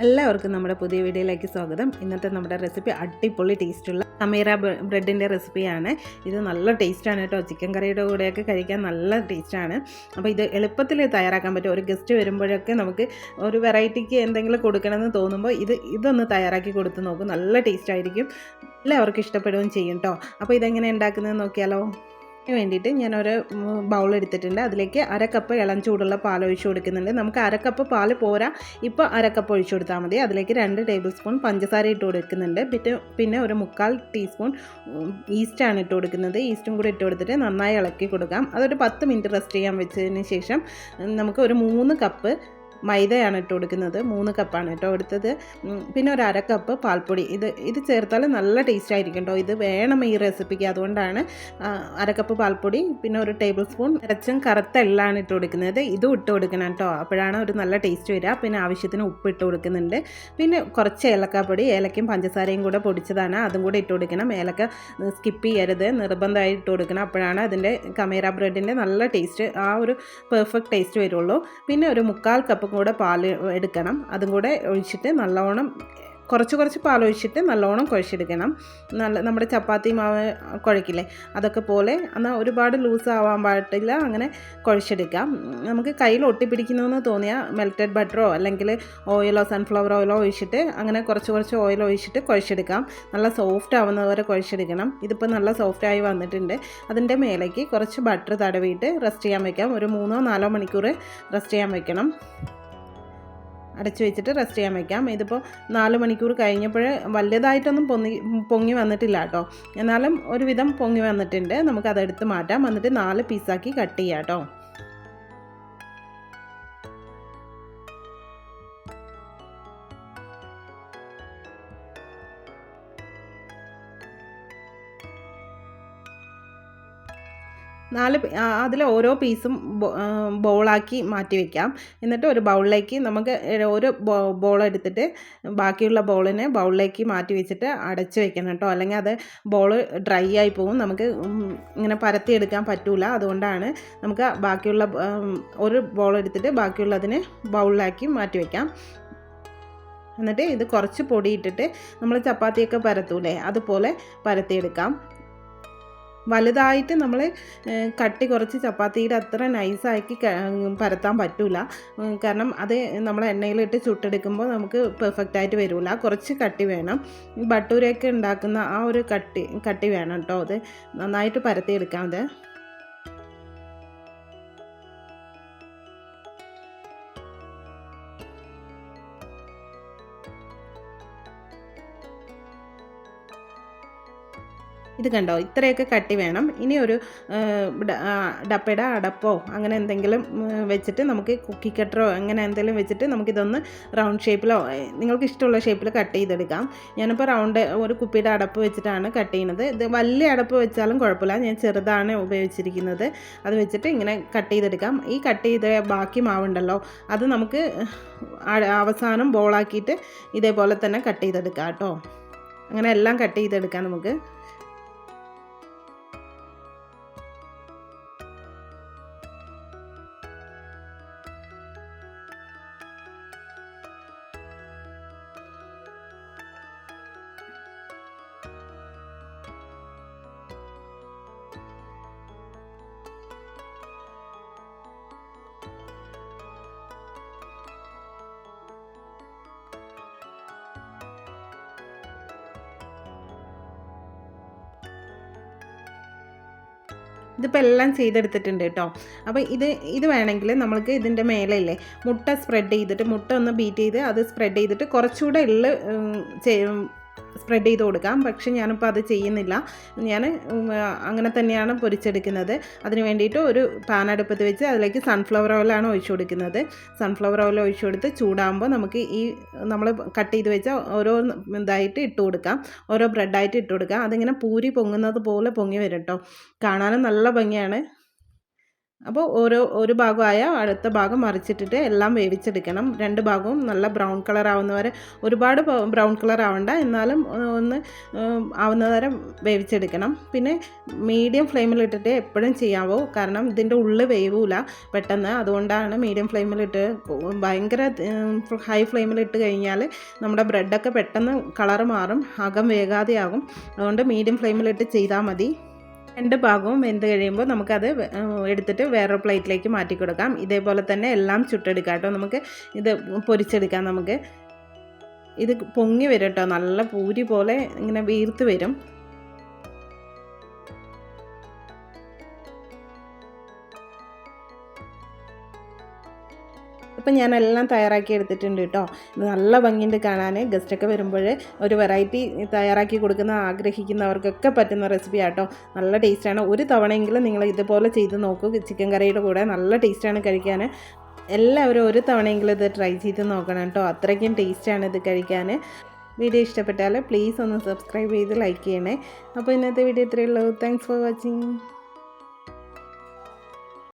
എല്ലാവർക്കും നമ്മുടെ പുതിയ വീഡിയോയിലേക്ക് സ്വാഗതം. ഇന്നത്തെ നമ്മുടെ റെസിപ്പി അടിപൊളി ടേസ്റ്റുള്ള സമീറ ബ്രെഡിന്റെ റെസിപ്പിയാണ് ഇത് നല്ല ടേസ്റ്റാണ് കേട്ടോ. ചിക്കൻ കറിയുടെ കൂടെയൊക്കെ കഴിക്കാൻ നല്ല ടേസ്റ്റാണ് അപ്പോൾ ഇത് എളുപ്പത്തിൽ തയ്യാറാക്കാൻ പറ്റും. ഒരു ഗസ്റ്റ് വരുമ്പോഴൊക്കെ നമുക്ക് ഒരു വെറൈറ്റിക്ക് എന്തെങ്കിലും കൊടുക്കണമെന്ന് തോന്നുമ്പോൾ ഇത് ഇതൊന്ന് തയ്യാറാക്കി കൊടുത്ത് നോക്കും. നല്ല ടേസ്റ്റായിരിക്കും എല്ലാവർക്കും ഇഷ്ടപ്പെടുകയും ചെയ്യും കേട്ടോ അപ്പോൾ ഇതെങ്ങനെ ഉണ്ടാക്കുന്നത് നോക്കിയാലോ. വേണ്ടിയിട്ട് ഞാനൊരു ബൗൾ എടുത്തിട്ടുണ്ട്. അതിലേക്ക് അര കപ്പ് ഇളം ചൂടുള്ള പാൽ ഒഴിച്ചു കൊടുക്കുന്നുണ്ട്. നമുക്ക് അര കപ്പ് പാൽ പോരാ. ഇപ്പോൾ അര കപ്പ് ഒഴിച്ചു കൊടുത്താൽ മതി. അതിലേക്ക് രണ്ട് ടേബിൾ സ്പൂൺ പഞ്ചസാര ഇട്ട് കൊടുക്കുന്നുണ്ട്. പിന്നെ പിന്നെ ഒരു മുക്കാൽ ടീസ്പൂൺ ഈസ്റ്റാണ് ഇട്ട് കൊടുക്കുന്നത്. ഈസ്റ്റും കൂടി ഇട്ട് കൊടുത്തിട്ട് നന്നായി ഇളക്കി കൊടുക്കാം. അതൊരു പത്ത് മിനിറ്റ് റെസ്റ്റ് ചെയ്യാൻ വെച്ചതിന് ശേഷം നമുക്ക് ഒരു മൂന്ന് കപ്പ് മൈദയാണ് ഇട്ട് കൊടുക്കുന്നത്. മൂന്ന് കപ്പാണ് കേട്ടോ എടുത്തത്. പിന്നെ ഒരു അര കപ്പ് പാൽപ്പൊടി. ഇത് ഇത് ചേർത്താൽ നല്ല ടേസ്റ്റ് ആയിരിക്കും കേട്ടോ. ഇത് വേണം ഈ റെസിപ്പിക്ക് അതുകൊണ്ടാണ് അര കപ്പ് പാൽപ്പൊടി പിന്നെ ഒരു ടേബിൾ സ്പൂൺ ഇറച്ചും കറുത്ത എള്ളാണ് ഇട്ട് കൊടുക്കുന്നത്. ഇതും ഇട്ട് കൊടുക്കണം കേട്ടോ. അപ്പോഴാണ് ഒരു നല്ല ടേസ്റ്റ് വരിക. പിന്നെ ആവശ്യത്തിന് ഉപ്പ് ഇട്ട് കൊടുക്കുന്നുണ്ട്. പിന്നെ കുറച്ച് ഏലക്കാപ്പൊടി ഏലക്കയും പഞ്ചസാരയും കൂടെ പൊടിച്ചതാണ്. അതും കൂടെ ഇട്ട് കൊടുക്കണം. ഏലക്ക സ്കിപ്പ് ചെയ്യരുത്. നിർബന്ധമായി ഇട്ട് കൊടുക്കണം. അപ്പോഴാണ് അതിന്റെ കമേര ബ്രെഡിന്റെ നല്ല ടേസ്റ്റ് ആ ഒരു പെർഫെക്റ്റ് ടേസ്റ്റ് വരുള്ളൂ. പിന്നെ ഒരു മുക്കാൽ കപ്പ് കൂടെ പാൽ എടുക്കണം. അതും കൂടെ ഒഴിച്ചിട്ട് നല്ലവണ്ണം കുറച്ച് കുറച്ച് പാൽ ഒഴിച്ചിട്ട് നല്ലോണം കുഴച്ചെടുക്കണം. നല്ല നമ്മുടെ ചപ്പാത്തി മാവ് കുഴക്കില്ലേ? അതൊക്കെ പോലെ എന്നാൽ ഒരുപാട് ലൂസ് ആവാൻ പാടില്ല അങ്ങനെ കുഴച്ചെടുക്കാം. നമുക്ക് കയ്യിൽ ഒട്ടിപ്പിടിക്കണമെന്ന് തോന്നിയാൽ മെൽറ്റഡ് ബട്ടറോ അല്ലെങ്കിൽ ഓയിലോ സൺഫ്ലവർ ഓയിലോ ഒഴിച്ചിട്ട് അങ്ങനെ കുറച്ച് കുറച്ച് ഓയിൽ ഒഴിച്ചിട്ട് കുഴച്ചെടുക്കാം. നല്ല സോഫ്റ്റ് ആവുന്നത് വരെ കുഴച്ചെടുക്കണം. ഇതിപ്പോൾ നല്ല സോഫ്റ്റ് ആയി വന്നിട്ടുണ്ട്. അതിന്റെ മേലേക്ക് കുറച്ച് ബട്ടർ തടവിയിട്ട് റെസ്റ്റ് ചെയ്യാൻ വയ്ക്കാം ഒരു മൂന്നോ നാലോ മണിക്കൂർ റെസ്റ്റ് ചെയ്യാൻ വെക്കണം. അടച്ചു വെച്ചിട്ട് റെസ്റ്റ് ചെയ്യാൻ വെക്കാം. ഇതിപ്പോൾ നാല് മണിക്കൂർ കഴിഞ്ഞപ്പോൾ വലിയതായിട്ടൊന്നും പൊങ്ങി പൊങ്ങി വന്നിട്ടില്ല കേട്ടോ. എന്നാലും ഒരുവിധം പൊങ്ങി വന്നിട്ടുണ്ട്. നമുക്കതെടുത്ത് മാറ്റാം. എന്നിട്ട് നാല് പീസാക്കി കട്ട് ചെയ്യാം കേട്ടോ. നാല് അതിൽ ഓരോ പീസും ബോളാക്കി മാറ്റി വെക്കാം. എന്നിട്ട് ഒരു ബൗളിലേക്ക് നമുക്ക് ഒരു ബോൾ എടുത്തിട്ട് ബാക്കിയുള്ള ബോളിനെ ബൗളിലേക്ക് മാറ്റി വെച്ചിട്ട് അടച്ച് വെക്കണം കേട്ടോ. അല്ലെങ്കിൽ അത് ബോൾ ഡ്രൈ ആയി പോകും. നമുക്ക് ഇങ്ങനെ പരത്തിയെടുക്കാൻ പറ്റൂല. അതുകൊണ്ടാണ് നമുക്ക് ബാക്കിയുള്ള ഒരു ബോൾ എടുത്തിട്ട് ബാക്കിയുള്ളതിനെ ബൗളിലാക്കി മാറ്റി വെക്കാം. എന്നിട്ട് ഇത് കുറച്ച് പൊടി ഇട്ടിട്ട് നമ്മൾ ചപ്പാത്തിയൊക്കെ പരത്തൂലേ? അതുപോലെ പരത്തിയെടുക്കാം. വലുതായിട്ട് നമ്മൾ കട്ടി കുറച്ച് ചപ്പാത്തിയുടെ അത്ര നൈസാക്കി പരത്താൻ പറ്റില്ല കാരണം അത് നമ്മൾ എണ്ണയിലിട്ട് ചുട്ടെടുക്കുമ്പോൾ നമുക്ക് പെർഫെക്റ്റ് ആയിട്ട് വരില്ല കുറച്ച് കട്ടി വേണം. ബട്ടൂരയൊക്കെ ഉണ്ടാക്കുന്ന ആ ഒരു കട്ടി കട്ടി വേണം കേട്ടോ അത്. നന്നായിട്ട് പരത്തിയെടുക്കാം അത്. ഇത് കണ്ടോ? ഇത്രയൊക്കെ കട്ടി വേണം. ഇനി ഒരു ഡപ്പയുടെ അടപ്പോ അങ്ങനെ എന്തെങ്കിലും വെച്ചിട്ട് നമുക്ക് കുക്കി കട്ടറോ അങ്ങനെ എന്തെങ്കിലും വെച്ചിട്ട് നമുക്കിതൊന്ന് റൗണ്ട് ഷേപ്പിലോ നിങ്ങൾക്ക് ഇഷ്ടമുള്ള ഷേപ്പിൽ കട്ട് ചെയ്തെടുക്കാം. ഞാനിപ്പോൾ റൗണ്ട് ഒരു കുപ്പിയുടെ അടപ്പ് വെച്ചിട്ടാണ് കട്ട് ചെയ്യുന്നത്. ഇത് വലിയ അടപ്പ് വെച്ചാലും കുഴപ്പമില്ല. ഞാൻ ചെറുതാണ് ഉപയോഗിച്ചിരിക്കുന്നത്. അത് വെച്ചിട്ട് ഇങ്ങനെ കട്ട് ചെയ്തെടുക്കാം. ഈ കട്ട് ചെയ്ത ബാക്കി മാവുണ്ടല്ലോ അത് നമുക്ക് അവസാനം ബോളാക്കിയിട്ട് ഇതേപോലെ തന്നെ കട്ട് ചെയ്തെടുക്കാം കേട്ടോ. അങ്ങനെ എല്ലാം കട്ട് ചെയ്തെടുക്കാം നമുക്ക്. ഇതിപ്പോൾ എല്ലാം ചെയ്തെടുത്തിട്ടുണ്ട് കേട്ടോ അപ്പോൾ ഇത് ഇത് വേണമെങ്കിൽ നമ്മൾക്ക് ഇതിന്റെ മേലെ ഇല്ലേ മുട്ട സ്പ്രെഡ് ചെയ്തിട്ട് മുട്ട ഒന്ന് ബീറ്റ് ചെയ്ത് അത് സ്പ്രെഡ് ചെയ്തിട്ട് കുറച്ചുകൂടെ എള്ള് സ്പ്രെഡ് ചെയ്ത് കൊടുക്കാം. പക്ഷെ ഞാനിപ്പോൾ അത് ചെയ്യുന്നില്ല. ഞാൻ അങ്ങനെ തന്നെയാണ് പൊരിച്ചെടുക്കുന്നത്. അതിന് വേണ്ടിയിട്ട് ഒരു പാൻ അടുപ്പത്ത് വെച്ച് അതിലേക്ക് സൺഫ്ലവർ ഓയിലാണ് ഒഴിച്ചു കൊടുക്കുന്നത്. സൺഫ്ലവർ ഓയിൽ ഒഴിച്ചു കൊടുത്ത് ചൂടാകുമ്പോൾ നമുക്ക് ഈ നമ്മൾ കട്ട് ചെയ്ത് വെച്ച ഓരോ ഇതായിട്ട് ഇട്ട് കൊടുക്കാം. ഓരോ ബ്രെഡായിട്ട് ഇട്ട് കൊടുക്കാം. അതിങ്ങനെ പൂരി പൊങ്ങുന്നത് പോലെ പൊങ്ങി വരും കേട്ടോ കാണാനും നല്ല ഭംഗിയാണ്. അപ്പോൾ ഓരോ ഒരു ഭാഗമായ അടുത്ത ഭാഗം മറിച്ചിട്ടിട്ട് എല്ലാം വേവിച്ചെടുക്കണം. രണ്ട് ഭാഗവും നല്ല ബ്രൗൺ കളർ ആവുന്നവരെ ഒരുപാട് ബ്രൗൺ കളർ ആവണ്ട. എന്നാലും ഒന്ന് ആവുന്ന വരെ വേവിച്ചെടുക്കണം. പിന്നെ മീഡിയം ഫ്ലെയിമിലിട്ടിട്ട് എപ്പോഴും ചെയ്യാവോ. കാരണം ഇതിന്റെ ഉള്ളിൽ വേവൂല പെട്ടെന്ന്. അതുകൊണ്ടാണ് മീഡിയം ഫ്ലെയിമിലിട്ട് ഭയങ്കര ഹൈ ഫ്ലെയിമിലിട്ട് കഴിഞ്ഞാൽ നമ്മുടെ ബ്രെഡൊക്കെ പെട്ടെന്ന് കളർ മാറും. അകം വേഗാതെയാകും അതുകൊണ്ട് മീഡിയം ഫ്ലെയിമിലിട്ട് ചെയ്താൽ മതി. രണ്ട് ഭാഗവും വെന്ത് കഴിയുമ്പോൾ നമുക്കത് എടുത്തിട്ട് വേറൊരു പ്ലേറ്റിലേക്ക് മാറ്റി കൊടുക്കാം ഇതേപോലെ തന്നെ എല്ലാം ചുട്ടെടുക്കാം കേട്ടോ. നമുക്ക് ഇത് പൊരിച്ചെടുക്കാം നമുക്ക്. ഇത് പൊങ്ങി വരും കേട്ടോ. നല്ല പൂരി പോലെ ഇങ്ങനെ വീർത്ത് വരും. ഇപ്പം ഞാനെല്ലാം തയ്യാറാക്കി എടുത്തിട്ടുണ്ട് കേട്ടോ. നല്ല ഭംഗിയുണ്ട് കാണാൻ. ഗസ്റ്റൊക്കെ വരുമ്പോൾ ഒരു വെറൈറ്റി തയ്യാറാക്കി കൊടുക്കുന്ന ആഗ്രഹിക്കുന്നവർക്കൊക്കെ പറ്റുന്ന റെസിപ്പി ആട്ടോ നല്ല ടേസ്റ്റാണ് ഒരു തവണയെങ്കിലും നിങ്ങൾ ഇതുപോലെ ചെയ്ത് നോക്കൂ. ചിക്കൻ കറിയുടെ കൂടെ നല്ല ടേസ്റ്റാണ് കഴിക്കാൻ. എല്ലാവരും ഒരു തവണയെങ്കിലും ഇത് ട്രൈ ചെയ്ത് നോക്കണം കേട്ടോ. അത്രയ്ക്കും ടേസ്റ്റാണ് ഇത് കഴിക്കാൻ. വീഡിയോ ഇഷ്ടപ്പെട്ടാൽ പ്ലീസ് ഒന്ന് സബ്സ്ക്രൈബ് ചെയ്ത് ലൈക്ക് ചെയ്യണേ. അപ്പോൾ ഇന്നത്തെ വീഡിയോ ഇത്രയേ ഉള്ളൂ. Thanks for watching